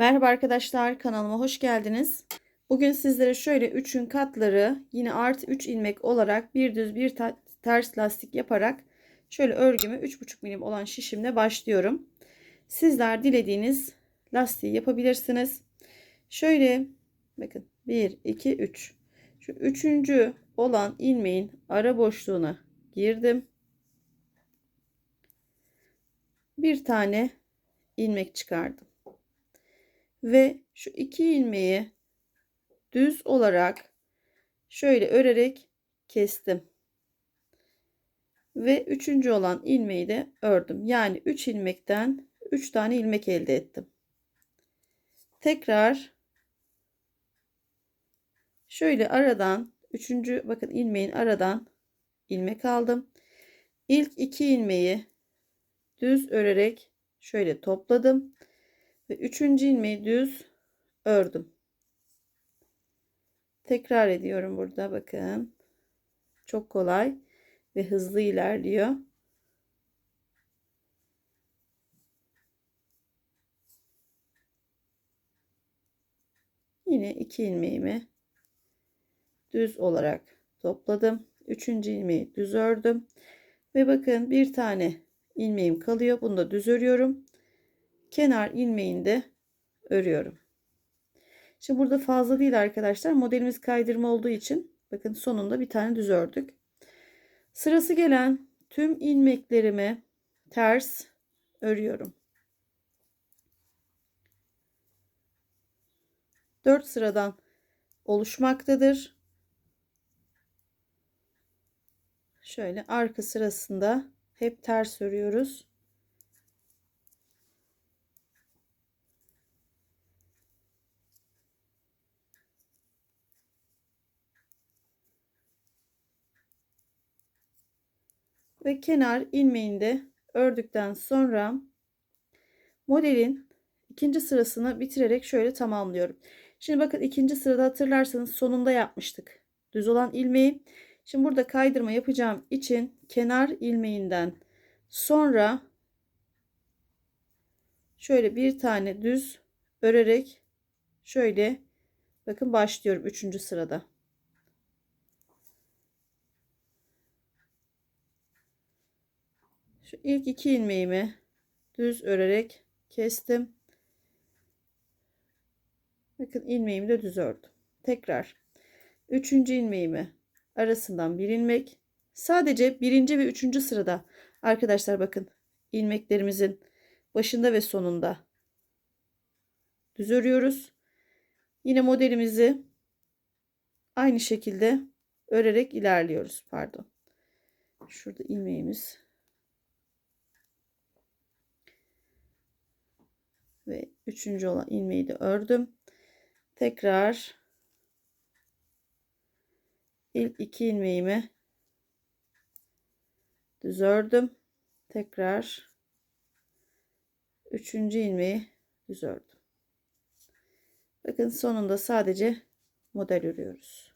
Merhaba arkadaşlar kanalıma hoş geldiniz. Bugün sizlere şöyle 3'ün katları yine artı 3 ilmek olarak bir düz bir ters lastik yaparak şöyle örgümü 3,5 milim olan şişimle başlıyorum. Sizler dilediğiniz lastiği yapabilirsiniz. Şöyle bakın 1 2 3 şu üçüncü olan ilmeğin ara boşluğuna girdim. Bir tane ilmek çıkardım ve şu iki ilmeği düz olarak şöyle örerek kestim. Ve üçüncü olan ilmeği de ördüm. Yani 3 ilmekten 3 tane ilmek elde ettim. Tekrar şöyle aradan üçüncü bakın ilmeğin aradan ilmek aldım. İlk iki ilmeği düz örerek şöyle topladım ve üçüncü ilmeği düz ördüm. Tekrar ediyorum burada bakın. Çok kolay ve hızlı ilerliyor. Yine iki ilmeğimi düz olarak topladım. Üçüncü ilmeği düz ördüm. Ve bakın bir tane ilmeğim kalıyor. Bunu da düz örüyorum kenar ilmeğinde örüyorum. Şimdi burada fazla değil arkadaşlar. Modelimiz kaydırma olduğu için bakın sonunda bir tane düz ördük. Sırası gelen tüm ilmeklerimi ters örüyorum. 4 sıradan oluşmaktadır. Şöyle arka sırasında hep ters örüyoruz. Ve kenar ilmeğinde ördükten sonra modelin ikinci sırasını bitirerek şöyle tamamlıyorum. Şimdi bakın ikinci sırada hatırlarsanız sonunda yapmıştık. Düz olan ilmeği. Şimdi burada kaydırma yapacağım için kenar ilmeğinden sonra şöyle bir tane düz örerek şöyle bakın başlıyorum üçüncü sırada. Şu ilk iki ilmeğimi düz örerek kestim. Bakın ilmeğimi de düz ördüm. Tekrar üçüncü ilmeğimi arasından bir ilmek sadece birinci ve üçüncü sırada arkadaşlar bakın ilmeklerimizin başında ve sonunda düz örüyoruz. Yine modelimizi aynı şekilde örerek ilerliyoruz. Pardon. Şurada ilmeğimiz ve üçüncü olan ilmeği de ördüm. Tekrar ilk iki ilmeğimi düz ördüm. Tekrar üçüncü ilmeği düz ördüm. Bakın sonunda sadece model örüyoruz.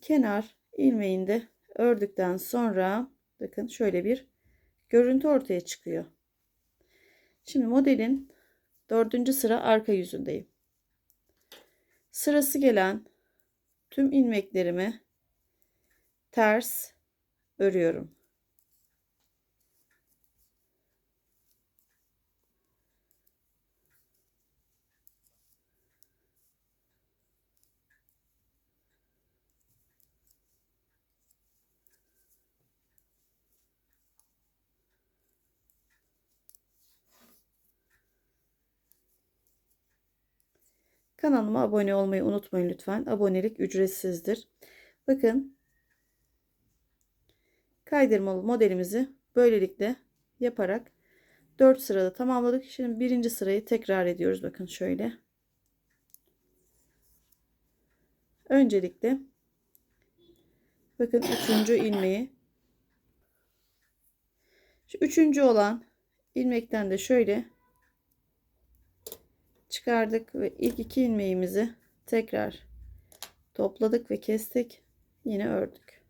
Kenar ilmeğinde ördükten sonra bakın şöyle bir görüntü ortaya çıkıyor. Şimdi modelin dördüncü sıra arka yüzündeyim. Sırası gelen tüm ilmeklerimi ters örüyorum. Kanalıma abone olmayı unutmayın lütfen. Abonelik ücretsizdir. Bakın kaydırmalı modelimizi böylelikle yaparak 4 sırada tamamladık. Şimdi birinci sırayı tekrar ediyoruz. Bakın şöyle. Öncelikle bakın üçüncü ilmeği şu üçüncü olan ilmekten de şöyle çıkardık ve ilk iki ilmeğimizi tekrar topladık ve kestik. Yine ördük.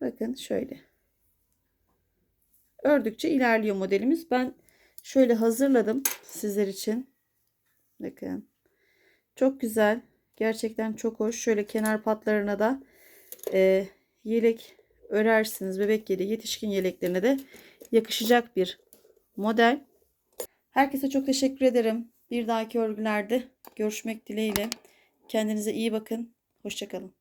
Bakın şöyle. Ördükçe ilerliyor modelimiz. Ben şöyle hazırladım sizler için. Bakın. Çok güzel. Gerçekten çok hoş. Şöyle kenar patlarına da e, yelek örersiniz. Bebek yeleği, yetişkin yeleklerine de yakışacak bir model. Herkese çok teşekkür ederim. Bir dahaki örgülerde görüşmek dileğiyle. Kendinize iyi bakın. Hoşçakalın.